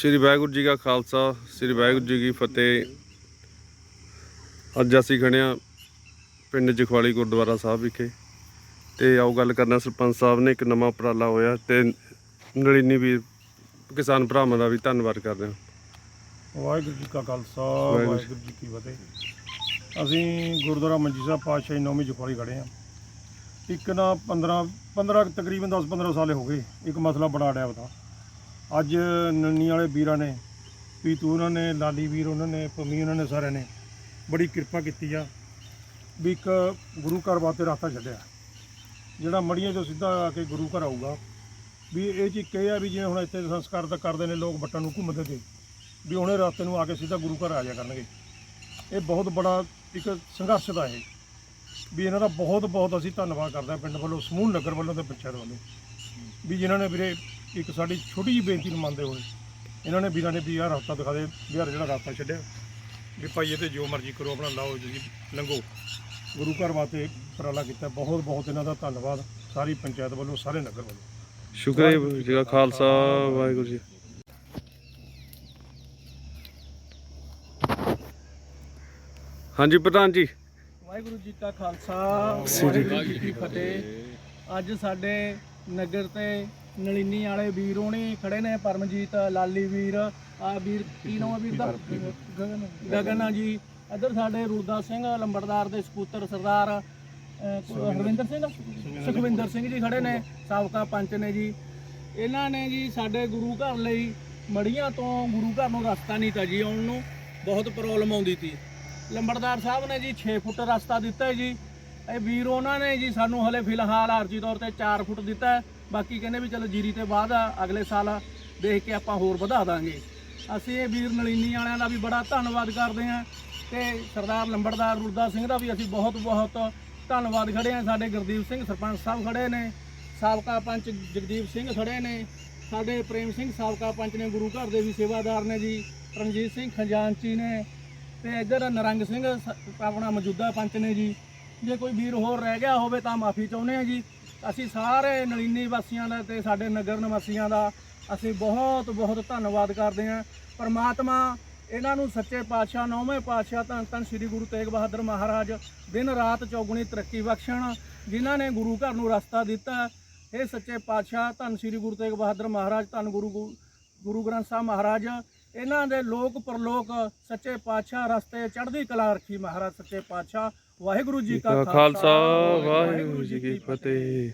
ਸ੍ਰੀ ਵਾਹਿਗੁਰੂ ਜੀ ਕਾ ਖਾਲਸਾ ਸ੍ਰੀ ਵਾਹਿਗੁਰੂ ਜੀ ਕੀ ਫਤਿਹ। ਅੱਜ ਅਸੀਂ ਖੜੇ ਹਾਂ ਪਿੰਡ ਜਖਵਾਲੀ ਗੁਰਦੁਆਰਾ ਸਾਹਿਬ ਵਿਖੇ। ਤੇ ਆਓ ਗੱਲ ਕਰਨਾ ਸਰਪੰਚ ਸਾਹਿਬ ਨੇ ਇੱਕ ਨਵਾਂ ਉਪਰਾਲਾ ਹੋਇਆ ਤੇ ਨਲਿਨੀ ਵੀ ਕਿਸਾਨ ਭਰਾਵਾਂ ਦਾ ਵੀ ਧੰਨਵਾਦ ਕਰਦੇ ਹਾਂ। ਵਾਹਿਗੁਰੂ ਜੀ ਕਾ ਖਾਲਸਾ ਵਾਹਿਗੁਰੂ ਜੀ। ਕੀ ਫਤਿਹ। ਅਸੀਂ ਗੁਰਦੁਆਰਾ ਮੰਜੀ ਸਾਹਿਬ ਪਾਤਸ਼ਾਹੀ ਨੌਵੀਂ ਜਖਵਾਲੀ ਖੜੇ ਹਾਂ। ਇੱਕ ਨਾ 15 15 ਕੁ ਤਕਰੀਬਨ 10 15 ਸਾਲੇ ਹੋ ਗਏ। ਇੱਕ ਮਸਲਾ ਬੜਾ ਅੜਿਆ ਬਤਾ ਅੱਜ ਨੰਨੀ ਵਾਲੇ ਵੀਰਾਂ ਨੇ, ਪੀਤੂ ਉਹਨਾਂ ਨੇ, ਲਾਲੀ ਵੀਰ ਉਹਨਾਂ ਨੇ, ਪੰਮੀ ਉਹਨਾਂ ਨੇ ਸਾਰਿਆਂ ਨੇ ਬੜੀ ਕਿਰਪਾ ਕੀਤੀ ਆ ਵੀ ਇੱਕ ਗੁਰੂ ਘਰ ਵਾਸਤੇ ਰਸਤਾ ਛੱਡਿਆ। ਜਿਹੜਾ ਮੜੀਆਂ ਚੋਂ ਸਿੱਧਾ ਆ ਕੇ ਗੁਰੂ ਘਰ ਆਊਗਾ, ਵੀ ਇਹ ਚੀਜ਼ ਇੱਕ ਇਹ ਆ ਵੀ ਜਿਵੇਂ ਹੁਣ ਇੱਥੇ ਸੰਸਕਾਰ ਤਾਂ ਕਰਦੇ ਨੇ, ਲੋਕ ਬੱਟਾਂ ਨੂੰ ਘੁੰਮਦੇ ਤੇ, ਵੀ ਉਹਨੇ ਰਸਤੇ ਨੂੰ ਆ ਕੇ ਸਿੱਧਾ ਗੁਰੂ ਘਰ ਆ ਜਾ ਕਰਨਗੇ। ਇਹ ਬਹੁਤ ਬੜਾ ਇੱਕ ਸੰਘਰਸ਼ ਦਾ ਇਹ, ਵੀ ਇਹਨਾਂ ਦਾ ਬਹੁਤ ਬਹੁਤ ਅਸੀਂ ਧੰਨਵਾਦ ਕਰਦੇ ਹਾਂ ਪਿੰਡ ਵੱਲੋਂ, ਸਮੂਹ ਨਗਰ ਵੱਲੋਂ ਤੇ ਪੰਚਾਇਤ ਵੱਲੋਂ, ਵੀ ਜਿਨ੍ਹਾਂ ਨੇ ਵੀਰੇ ਇੱਕ ਸਾਡੀ ਛੋਟੀ ਜਿਹੀ ਬੇਨਤੀ ਨੂੰ ਮੰਨਦੇ ਹੋਏ ਇਹਨਾਂ ਨੇ ਵੀਰਾਂ ਨੇ ਵੀ ਆਹ ਰਸਤਾ ਦਿਖਾ ਦੇ ਆਹ ਜਿਹੜਾ ਰਸਤਾ ਛੱਡਿਆ। ਵੀ ਭਾਈ ਇਹ ਤੇ ਜੋ ਮਰਜ਼ੀ ਕਰੋ ਆਪਣਾ ਲਾਓ ਤੁਸੀਂ ਲੰਘੋ। ਗੁਰੂ ਘਰ ਵਾਸਤੇ ਉਪਰਾਲਾ ਕੀਤਾ। ਬਹੁਤ ਬਹੁਤ ਇਹਨਾਂ ਦਾ ਧੰਨਵਾਦ ਸਾਰੀ ਪੰਚਾਇਤ ਵੱਲੋਂ ਸਾਰੇ ਨਗਰ ਵੱਲੋਂ। ਸ਼ੁਕਰ ਹੈ ਜੀ ਖਾਲਸਾ ਵਾਹਿਗੁਰੂ ਜੀ। ਹਾਂਜੀ ਪ੍ਰਧਾਨ ਜੀ। ਵਾਹਿਗੁਰੂ ਜੀ ਕਾ ਖਾਲਸਾ ਵਾਹਿਗੁਰੂ ਜੀ ਕੀ ਫਤਿਹ। ਅੱਜ ਸਾਡੇ ਨਗਰ ਤੇ ਨਲਿਨੀ ਵਾਲੇ ਵੀਰ ਉਹਨੇ ਖੜੇ ਨੇ ਪਰਮਜੀਤ ਲਾਲੀ ਵੀਰ ਆ ਵੀਰ ਕੀ ਨਾਮ ਆ ਵੀਰ ਦਾ? ਗਗਨ ਗਗਨ ਆ ਜੀ। ਇੱਧਰ ਸਾਡੇ ਰੂਦਾ ਸਿੰਘ ਲੰਬੜਦਾਰ ਦੇ ਸਪੂਤਰ ਸਰਦਾਰ ਅਹ, ਹਰਵਿੰਦਰ ਸਿੰਘ ਸੁਖਵਿੰਦਰ ਸਿੰਘ ਜੀ ਖੜੇ ਨੇ ਸਾਬਕਾ ਪੰਚ ਨੇ ਜੀ। ਇਹਨਾਂ ਨੇ ਜੀ ਸਾਡੇ ਗੁਰੂ ਘਰ ਲਈ ਮੜੀਆਂ ਤੋਂ ਗੁਰੂ ਘਰ ਨੂੰ ਰਸਤਾ ਨਹੀਂ ਤਾ ਜੀ ਆਉਣ ਨੂੰ ਬਹੁਤ ਪ੍ਰੋਬਲਮ ਆਉਂਦੀ ਸੀ। ਲੰਬੜਦਾਰ ਸਾਹਿਬ ਨੇ ਜੀ 6 ਫੁੱਟ ਰਸਤਾ ਦਿੱਤਾ ਹੈ ਜੀ। ਇਹ ਵੀਰ ਉਹਨਾਂ ਨੇ ਜੀ ਸਾਨੂੰ ਹਲੇ ਫਿਲਹਾਲ ਆਰਜੀ ਤੌਰ ਤੇ 4 ਫੁੱਟ ਦਿੱਤਾ ਹੈ। ਬਾਕੀ ਕਹਿੰਦੇ ਵੀ ਚਲੋ ਜੀਰੀ ਤੇ ਬਾਅਦ ਆ, ਅਗਲੇ ਸਾਲ ਦੇਖ ਕੇ ਆਪਾਂ ਹੋਰ ਵਧਾ ਦਾਂਗੇ। ਅਸੀਂ ਇਹ ਵੀਰ ਨਲੀਨੀ ਵਾਲਿਆਂ ਦਾ ਵੀ ਬੜਾ ਧੰਨਵਾਦ ਕਰਦੇ ਹਾਂ ਤੇ ਸਰਦਾਰ ਲੰਬੜਦਾਰ ਰੁਲਦਾ ਸਿੰਘ ਦਾ ਵੀ ਅਸੀਂ ਬਹੁਤ ਬਹੁਤ ਧੰਨਵਾਦ ਖੜੇ ਹਾਂ। ਸਾਡੇ ਗੁਰਦੀਪ ਸਿੰਘ ਸਰਪੰਚ ਸਾਹਿਬ ਖੜੇ ਨੇ ਸਾਬਕਾ ਪੰਚ ਜਗਦੀਪ ਸਿੰਘ ਖੜੇ ਨੇ ਸਾਡੇ ਪ੍ਰੇਮ ਸਿੰਘ ਸਾਬਕਾ ਪੰਚ ਨੇ ਗੁਰੂ ਘਰ ਦੇ ਵੀ ਸੇਵਾਦਾਰ ਨੇ ਜੀ ਰਣਜੀਤ ਸਿੰਘ ਖਜ਼ਾਨਚੀ ਨੇ ਤੇ ਇੱਧਰ ਨਰੰਗ ਸਿੰਘ ਸ- ਆਪਣਾ ਮੌਜੂਦਾ ਪੰਚ ਨੇ ਜੀ। ਜੇ ਕੋਈ ਵੀਰ ਹੋਰ ਰਹਿ ਗਿਆ ਹੋਵੇ ਤਾਂ ਮਾਫੀ ਚਾਹੁੰਦੇ ਆ ਜੀ। ਅਸੀਂ ਸਾਰੇ ਨਲੀਨੀ ਵਾਸੀਆਂ ਦਾ ਤੇ ਸਾਡੇ ਨਗਰ ਨਿਵਾਸੀਆਂ ਦਾ ਅਸੀਂ ਬਹੁਤ ਬਹੁਤ ਧੰਨਵਾਦ ਕਰਦੇ ਹਾਂ। ਪਰਮਾਤਮਾ ਇਹਨਾਂ ਨੂੰ ਸੱਚੇ ਪਾਤਸ਼ਾਹ, ਨੌਵੇਂ ਪਾਤਸ਼ਾਹ ਧੰਨ ਧੰਨ ਸ੍ਰੀ ਗੁਰੂ ਤੇਗ ਬਹਾਦਰ ਮਹਾਰਾਜ ਦਿਨ ਰਾਤ ਚੌਗੁਣੀ ਤਰੱਕੀ ਬਖਸ਼ਣ, ਜਿਨ੍ਹਾਂ ਨੇ ਗੁਰੂ ਘਰ ਨੂੰ ਰਸਤਾ ਦਿੱਤਾ। ਇਹ ਸੱਚੇ ਪਾਤਸ਼ਾਹ, ਧੰਨ ਸ੍ਰੀ ਗੁਰੂ ਤੇਗ ਬਹਾਦਰ ਮਹਾਰਾਜ, ਧੰਨ ਗੁਰੂ ਗੁਰੂ- ਗੁਰੂ ਗ੍ਰੰਥ ਸਾਹਿਬ ਮਹਾਰਾਜ ਇਹਨਾਂ ਦੇ ਲੋਕ ਪਰਲੋਕ ਸੱਚੇ ਪਾਤਸ਼ਾਹ ਰਸਤੇ ਚੜ੍ਹਦੀ ਕਲਾ ਰੱਖੀ ਮਹਾਰਾਜ ਸੱਚੇ ਪਾਤਸ਼ਾਹ। ਵਾਹਿਗੁਰੂ ਜੀ ਕਾ ਕਾ ਖਾਲਸਾ ਵਾਹਿਗੁਰੂ ਜੀ ਕੀ ਫਤਿਹ।